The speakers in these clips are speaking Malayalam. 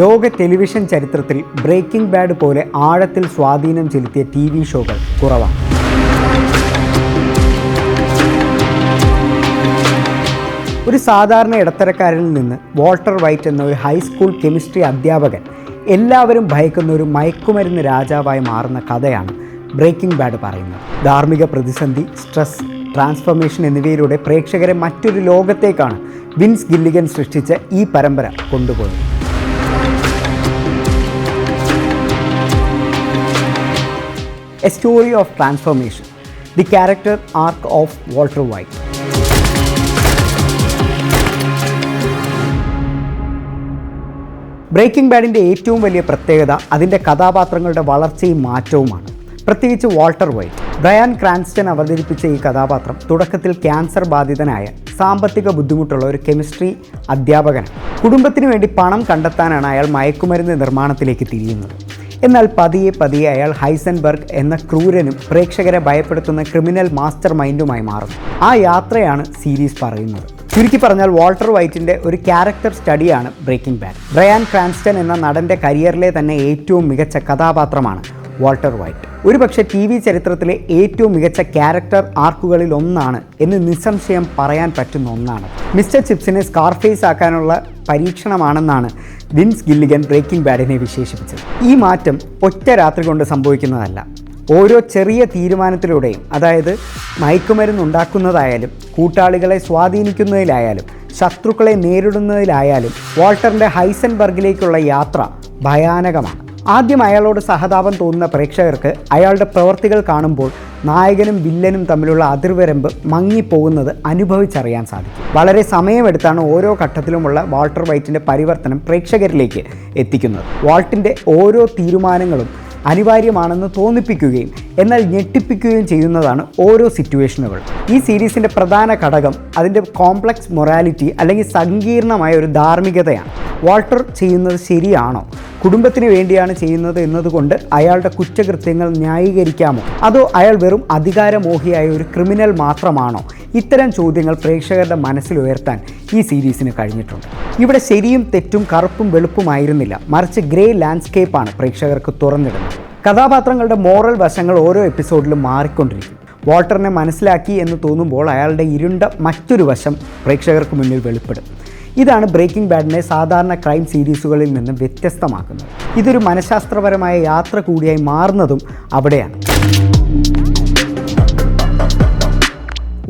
ലോക ടെലിവിഷൻ ചരിത്രത്തിൽ ബ്രേക്കിംഗ് ബാഡ് പോലെ ആഴത്തിൽ സ്വാധീനം ചെലുത്തിയ ടി വി ഷോകൾ കുറവാണ്. ഒരു സാധാരണ ഇടത്തരക്കാരനിൽ നിന്ന് വാൾട്ടർ വൈറ്റ് എന്ന ഒരു ഹൈസ്കൂൾ കെമിസ്ട്രി അധ്യാപകൻ എല്ലാവരും ഭയക്കുന്ന ഒരു മയക്കുമരുന്ന് രാജാവായി മാറുന്ന കഥയാണ് ബ്രേക്കിംഗ് ബാഡ് പറയുന്നത്. ധാർമ്മിക പ്രതിസന്ധി സ്ട്രെസ് ട്രാൻസ്ഫോർമേഷൻ എന്നിവയിലൂടെ പ്രേക്ഷകരെ മറ്റൊരു ലോകത്തേക്കാണ് വിൻസ് ഗില്ലിഗൻ സൃഷ്ടിച്ച ഈ പരമ്പര കൊണ്ടുപോയത്. A story of transformation the character arc of Walter White Breaking ബാഡിന്റെ ഏറ്റവും വലിയ പ്രത്യേകത അതിന്റെ കഥാപാത്രങ്ങളുടെ വളർച്ചയും മാറ്റവുമാണ്. പ്രത്യേകിച്ച് വാൾട്ടർ വൈറ്റ്. ബ്രയാൻ ക്രാൻസ്റ്റൺ അവതരിപ്പിച്ച ഈ കഥാപാത്രം തുടക്കത്തിൽ ക്യാൻസർ ബാധിതനായ സാമ്പത്തിക ബുദ്ധിമുട്ടുള്ള ഒരു കെമിസ്ട്രി അധ്യാപകനാണ്. കുടുംബത്തിന് വേണ്ടി പണം കണ്ടെത്താനാണ് അയാൾ മയക്കുമരുന്ന് നിർമ്മാണത്തിലേക്ക് തിരിയുന്നത്. എന്നാൽ പതിയെ പതിയെ അയാൾ ഹൈസൻബർഗ് എന്ന ക്രൂരനും പ്രേക്ഷകരെ ഭയപ്പെടുത്തുന്ന ക്രിമിനൽ മാസ്റ്റർ മൈൻഡുമായി മാറുന്നു ആ യാത്രയാണ് സീരീസ് പറയുന്നത്. ചുരുക്കി പറഞ്ഞാൽ വാൾട്ടർ വൈറ്റിന്റെ ഒരു ക്യാരക്ടർ സ്റ്റഡിയാണ് ബ്രേക്കിംഗ് ബാഡ്. ബ്രയാൻ ക്രാൻസ്റ്റൺ എന്ന നടന്റെ കരിയറിലെ തന്നെ ഏറ്റവും മികച്ച കഥാപാത്രമാണ് വാൾട്ടർ വൈറ്റ്. ഒരുപക്ഷെ ടി വി ചരിത്രത്തിലെ ഏറ്റവും മികച്ച ക്യാരക്ടർ ആർക്കുകളിൽ ഒന്നാണ് എന്ന് നിസ്സംശയം പറയാൻ പറ്റുന്ന ഒന്നാണ്. മിസ്റ്റർ ചിപ്സിനെ സ്കാർഫേസ് ആക്കാനുള്ള പരീക്ഷണമാണെന്നാണ് വിൻസ് ഗില്ലിഗൻ ബ്രേക്കിംഗ് ബാഡിനെ വിശേഷിപ്പിച്ചത്. ഈ മാറ്റം ഒറ്റ രാത്രി കൊണ്ട് സംഭവിക്കുന്നതല്ല. ഓരോ ചെറിയ തീരുമാനത്തിലൂടെയും അതായത് മയക്കുമരുന്ന് ഉണ്ടാക്കുന്നതായാലും കൂട്ടാളികളെ സ്വാധീനിക്കുന്നതിലായാലും ശത്രുക്കളെ നേരിടുന്നതിലായാലും വാൾട്ടറിന്റെ ഹൈസൻബർഗിലേക്കുള്ള യാത്ര ഭയാനകമാണ്. ആദ്യം അയാളോട് സഹതാപം തോന്നുന്ന പ്രേക്ഷകർക്ക് അയാളുടെ പ്രവർത്തികൾ കാണുമ്പോൾ നായകനും വില്ലനും തമ്മിലുള്ള അതിർവരമ്പ് മങ്ങിപ്പോകുന്നത് അനുഭവിച്ചറിയാൻ സാധിക്കും. വളരെ സമയമെടുത്താണ് ഓരോ ഘട്ടത്തിലുമുള്ള വാൾട്ടർ വൈറ്റിന്റെ പരിവർത്തനം പ്രേക്ഷകരിലേക്ക് എത്തിക്കുന്നത്. വാൾട്ടിന്റെ ഓരോ തീരുമാനങ്ങളും അനിവാര്യമാണെന്ന് തോന്നിപ്പിക്കുകയും എന്നാൽ ഞെട്ടിപ്പിക്കുകയും ചെയ്യുന്നതാണ് ഓരോ സിറ്റുവേഷനുകൾ. ഈ സീരീസിന്റെ പ്രധാന ഘടകം അതിന്റെ കോംപ്ലക്സ് മൊറാലിറ്റി അല്ലെങ്കിൽ സങ്കീർണമായ ഒരു ധാർമ്മികതയാണ്. വാൾട്ടർ ചെയ്യുന്നത് ശരിയാണോ? കുടുംബത്തിന് വേണ്ടിയാണ് ചെയ്യുന്നത് എന്നതുകൊണ്ട് അയാളുടെ കുറ്റകൃത്യങ്ങൾ ന്യായീകരിക്കാമോ? അതോ അയാൾ വെറും അധികാരമോഹിയായ ഒരു ക്രിമിനൽ മാത്രമാണോ? ഇത്തരം ചോദ്യങ്ങൾ പ്രേക്ഷകരുടെ മനസ്സിൽ ഉയർത്താൻ ഈ സീരീസിന് കഴിഞ്ഞിട്ടുണ്ട്. ഇവിടെ ശരിയും തെറ്റും കറുപ്പും വെളുപ്പുമായിരുന്നില്ല. മറിച്ച് ഗ്രേ ലാൻഡ്സ്കേപ്പാണ് പ്രേക്ഷകർക്ക് തുറന്നിടുന്നത്. കഥാപാത്രങ്ങളുടെ മോറൽ വശങ്ങൾ ഓരോ എപ്പിസോഡിലും മാറിക്കൊണ്ടിരിക്കും വാൾട്ടറിനെ മനസ്സിലാക്കി എന്ന് തോന്നുമ്പോൾ അയാളുടെ ഇരുണ്ട മറ്റൊരു വശം പ്രേക്ഷകർക്ക് മുന്നിൽ വെളിപ്പെടും. ഇതാണ് ബ്രേക്കിംഗ് ബാഡിനെ സാധാരണ ക്രൈം സീരീസുകളിൽ നിന്ന് വ്യത്യസ്തമാക്കുന്നത്. ഇതൊരു മനഃശാസ്ത്രപരമായ യാത്ര കൂടിയായി മാറുന്നതും അവിടെയാണ്.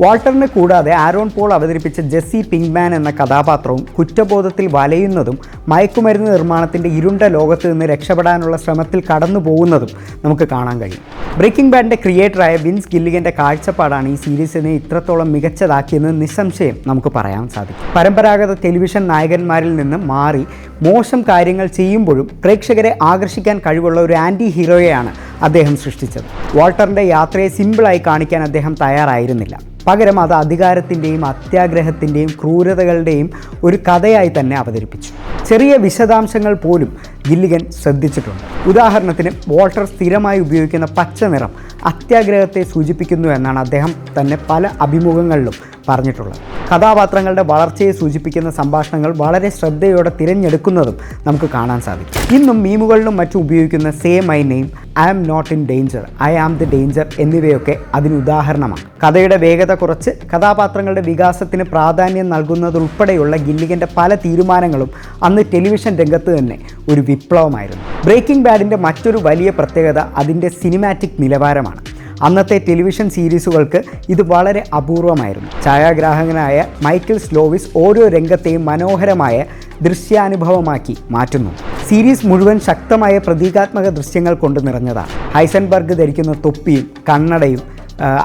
വാൾട്ടറിനെ കൂടാതെ ആരോൺ പോൾ അവതരിപ്പിച്ച ജെസ്സി പിങ്ക്മാൻ എന്ന കഥാപാത്രവും കുറ്റബോധത്തിൽ വലയുന്നതും മയക്കുമരുന്ന് നിർമ്മാണത്തിന്റെ ഇരുണ്ട ലോകത്ത് നിന്ന് രക്ഷപ്പെടാനുള്ള ശ്രമത്തിൽ കടന്നു പോകുന്നതും നമുക്ക് കാണാൻ കഴിയും. ബ്രേക്കിംഗ് ബാഡിന്റെ ക്രിയേറ്ററായ വിൻസ് ഗില്ലിഗന്റെ കാഴ്ചപ്പാടാണ് ഈ സീരീസിനെ ഇത്രത്തോളം മികച്ചതാക്കിയെന്ന് നിസ്സംശയം നമുക്ക് പറയാൻ സാധിക്കും. പരമ്പരാഗത ടെലിവിഷൻ നായകന്മാരിൽ നിന്ന് മാറി മോശം കാര്യങ്ങൾ ചെയ്യുമ്പോഴും പ്രേക്ഷകരെ ആകർഷിക്കാൻ കഴിവുള്ള ഒരു ആന്റി ഹീറോയെയാണ് അദ്ദേഹം സൃഷ്ടിച്ചത്. വാൾട്ടറിന്റെ യാത്രയെ സിമ്പിളായി കാണിക്കാൻ അദ്ദേഹം തയ്യാറായിരുന്നില്ല. പകരം അത് അധികാരത്തിന്റെയും അത്യാഗ്രഹത്തിന്റെയും ക്രൂരതകളുടെയും ഒരു കഥയായി തന്നെ അവതരിപ്പിച്ചു. ചെറിയ വിശദാംശങ്ങൾ പോലും ഗില്ലിഗൻ ശ്രദ്ധിച്ചിട്ടുണ്ട്. ഉദാഹരണത്തിന് വാൾട്ടർ സ്ഥിരമായി ഉപയോഗിക്കുന്ന പച്ച നിറം അത്യാഗ്രഹത്തെ സൂചിപ്പിക്കുന്നു എന്നാണ് അദ്ദേഹം തന്നെ പല അഭിമുഖങ്ങളിലും പറഞ്ഞിട്ടുള്ളത്. കഥാപാത്രങ്ങളുടെ വളർച്ചയെ സൂചിപ്പിക്കുന്ന സംഭാഷണങ്ങൾ വളരെ ശ്രദ്ധയോടെ തിരഞ്ഞെടുക്കുന്നതും നമുക്ക് കാണാൻ സാധിക്കും. ഇന്നും മീമുകളിലും മറ്റും ഉപയോഗിക്കുന്ന say my name I am not in danger I am the danger എന്നിവയൊക്കെ അതിന് ഉദാഹരണമാണ്. കഥയുടെ വേഗത കുറച്ച് കഥാപാത്രങ്ങളുടെ വികാസത്തിന് പ്രാധാന്യം നൽകുന്നതുൾപ്പെടെയുള്ള ഗില്ലിഗന്റെ പല തീരുമാനങ്ങളും അന്ന് ടെലിവിഷൻ രംഗത്ത് തന്നെ ഒരു വിപ്ലവമായിരുന്നു. ബ്രേക്കിംഗ് ബാഡിന്റെ മറ്റൊരു വലിയ പ്രത്യേകത അതിന്റെ സിനിമാറ്റിക് നിലവാരമാണ്. അന്നത്തെ ടെലിവിഷൻ സീരീസുകൾക്ക് ഇത് വളരെ അപൂർവമായിരുന്നു. ഛായാഗ്രാഹകനായ മൈക്കിൾ സ്ലോവിസ് ഓരോ രംഗത്തെയും മനോഹരമായ ദൃശ്യാനുഭവമാക്കി മാറ്റുന്നു. സീരീസ് മുഴുവൻ ശക്തമായ പ്രതീകാത്മക ദൃശ്യങ്ങൾ കൊണ്ട് നിറഞ്ഞതാണ്. ഹൈസൻബർഗ് ധരിക്കുന്ന തൊപ്പിയും കണ്ണടയും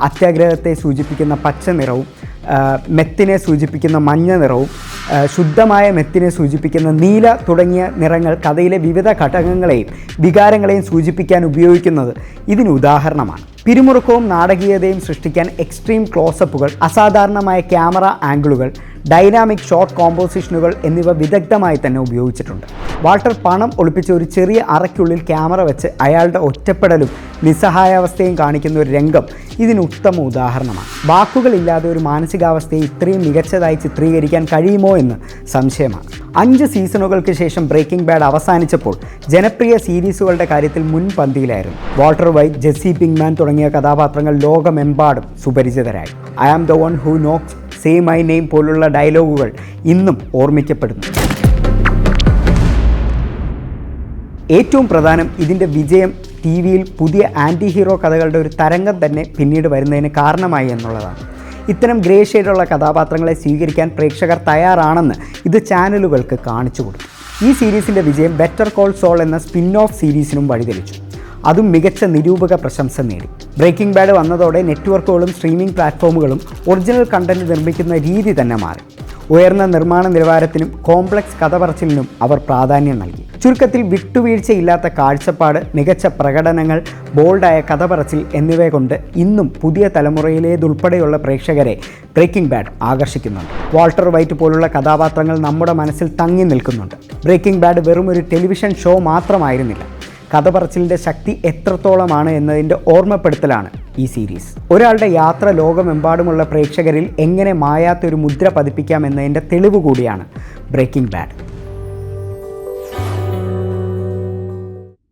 അത്യാഗ്രഹത്തെ സൂചിപ്പിക്കുന്ന പച്ച നിറവും മെത്തിനെ സൂചിപ്പിക്കുന്ന മഞ്ഞ നിറവും ശുദ്ധമായ മെത്തിനെ സൂചിപ്പിക്കുന്ന നീല തുടങ്ങിയ നിറങ്ങൾ കഥയിലെ വിവിധ ഘടകങ്ങളെയും വികാരങ്ങളെയും സൂചിപ്പിക്കാൻ ഉപയോഗിക്കുന്നത് ഇതിന് ഉദാഹരണമാണ്. പിരിമുറുക്കവും നാടകീയതയും സൃഷ്ടിക്കാൻ എക്സ്ട്രീം ക്ലോസപ്പുകൾ അസാധാരണമായ ക്യാമറ ആംഗിളുകൾ ഡൈനാമിക് ഷോർട്ട് കോമ്പോസിഷനുകൾ എന്നിവ വിദഗ്ധമായി തന്നെ ഉപയോഗിച്ചിട്ടുണ്ട്. വാൾട്ടർ പണം ഒളിപ്പിച്ച ഒരു ചെറിയ അറയ്ക്കുള്ളിൽ ക്യാമറ വെച്ച് അയാളുടെ ഒറ്റപ്പെടലും നിസ്സഹായാവസ്ഥയും കാണിക്കുന്ന ഒരു രംഗം ഇതിന് ഉത്തമ ഉദാഹരണമാണ്. വാക്കുകളില്ലാതെ ഒരു മാനസികാവസ്ഥയെ ഇത്രയും മികച്ചതായി ചിത്രീകരിക്കാൻ കഴിയുമോ എന്ന് സംശയമാണ്. അഞ്ച് സീസണുകൾക്ക് ശേഷം ബ്രേക്കിംഗ് ബാഡ് അവസാനിച്ചപ്പോൾ ജനപ്രിയ സീരീസുകളുടെ കാര്യത്തിൽ മുൻപന്തിയിലായിരുന്നു വാൾട്ടർ വൈറ്റ് ജെസ്സി പിങ്മാൻ തുടങ്ങിയ കഥാപാത്രങ്ങൾ ലോകമെമ്പാടും സുപരിചിതരായി. I am the one who knocks say my name പോലുള്ള ഡയലോഗുകൾ ഇന്നും ഓർമ്മിക്കപ്പെടുന്നു. ഏറ്റവും പ്രധാനം ഇതിന്റെ വിജയം ടി വിയിൽ പുതിയ ആന്റി ഹീറോ കഥകളുടെ ഒരു തരംഗം തന്നെ പിന്നീട് വരുന്നതിന് കാരണമായി എന്നുള്ളതാണ്. ഇത്തരം ഗ്രേ ഷെയ്ഡുള്ള കഥാപാത്രങ്ങളെ സ്വീകരിക്കാൻ പ്രേക്ഷകർ തയ്യാറാണെന്ന് ഇത് ചാനലുകൾക്ക് കാണിച്ചു കൊടുത്തു. ഈ സീരീസിന്റെ വിജയം ബെറ്റർ കോൾ സോൾ എന്ന സ്പിൻ ഓഫ് സീരീസിനും വഴിതെളിച്ചു. അതും മികച്ച നിരൂപക പ്രശംസ നേടി. ബ്രേക്കിംഗ് ബാഡ് വന്നതോടെ നെറ്റ്വർക്കുകളും സ്ട്രീമിംഗ് പ്ലാറ്റ്ഫോമുകളും ഒറിജിനൽ കണ്ടന്റ് നിർമ്മിക്കുന്ന രീതി തന്നെ മാറി. ഉയർന്ന നിർമ്മാണ നിലവാരത്തിനും കോംപ്ലക്സ് കഥ പറച്ചിലിനും അവർ പ്രാധാന്യം നൽകി. ചുരുക്കത്തിൽ വിട്ടുവീഴ്ചയില്ലാത്ത കാഴ്ചപ്പാട് മികച്ച പ്രകടനങ്ങൾ ബോൾഡായ കഥ പറച്ചിൽ എന്നിവ കൊണ്ട് ഇന്നും പുതിയ തലമുറയിലേതുൾപ്പെടെയുള്ള പ്രേക്ഷകരെ ബ്രേക്കിംഗ് ബാഡ് ആകർഷിക്കുന്നുണ്ട്. വാൾട്ടർ വൈറ്റ് പോലുള്ള കഥാപാത്രങ്ങൾ നമ്മുടെ മനസ്സിൽ തങ്ങി നിൽക്കുന്നുണ്ട്. ബ്രേക്കിംഗ് ബാഡ് വെറും ഒരു ടെലിവിഷൻ ഷോ മാത്രമായിരുന്നില്ല. കഥ പറച്ചിലിന്റെ ശക്തി എത്രത്തോളമാണ് എന്നതിന്റെ ഓർമ്മപ്പെടുത്തലാണ് ഈ സീരീസ്. ഒരാളുടെ യാത്ര ലോകമെമ്പാടുമുള്ള പ്രേക്ഷകരിൽ എങ്ങനെ മായാത്തൊരു മുദ്ര പതിപ്പിക്കാം എന്നതിന്റെ തെളിവ് കൂടിയാണ് ബ്രേക്കിംഗ് ബാഡ്.